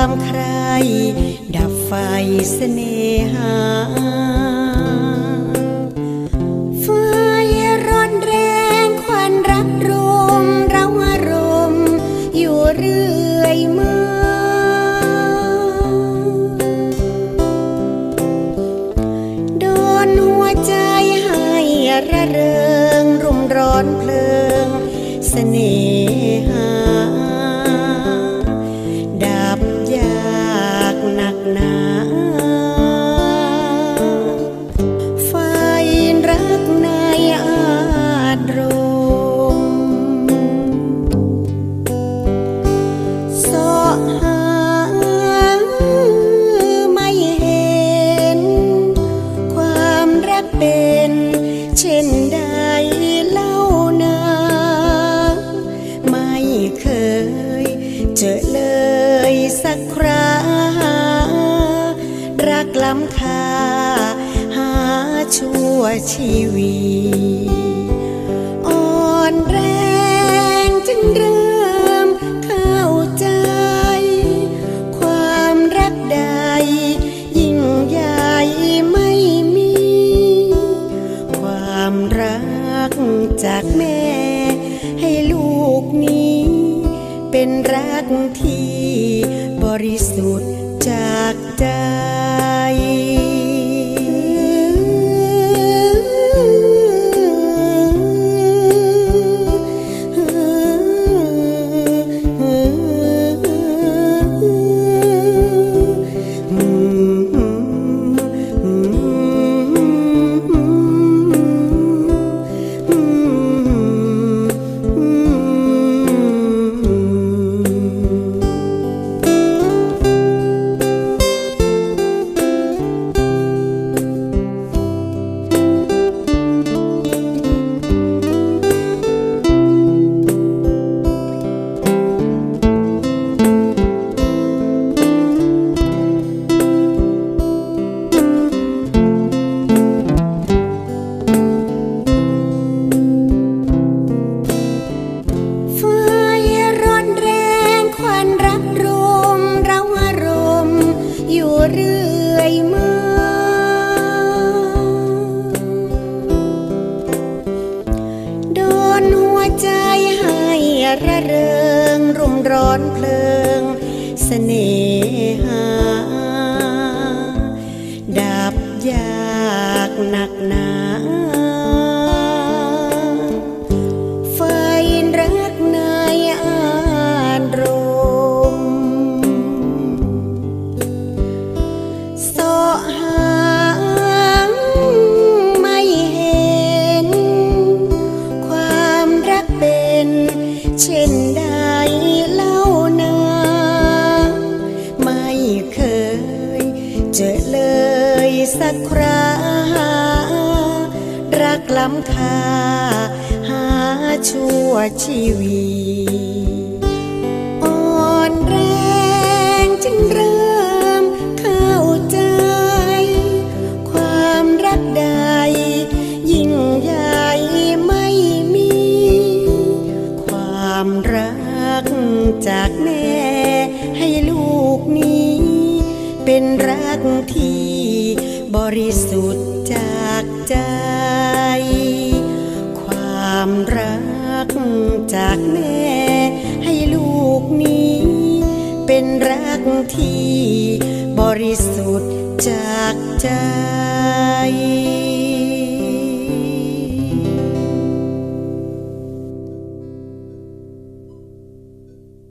ามใคร ดับไฟเสน่หาไฟร้อนแรงควันรักรมเราอารมณ์อยู่เรื่อยมาโดนหัวใจให้ระเริงรุมร้อนเพลิงเสน่หา เช่นใดเล่านาไม่เคยเจอเลยสักครารักล้ำค่าหาชั่วชีวี กที่บริสุทธิ์จากใจ เรื่อยมาโดนหัวใจให้ระเริงรุ่มร้อนเพลิงเสน่หา ดับยากหนักหนา สักครารักล้ำค่าหาชั่วชีวีอ่อนแรงจึงเริ่มเข้าใจ ความรักใด ยิ่งใหญ่ไม่มี ความรักจากแม่ให้ลูกนี้ เป็นรักที่ บริสุทธิ์จากใจ ความรักจากแม่ให้ลูกนี้ เป็นรักที่บริสุทธิ์จากใจ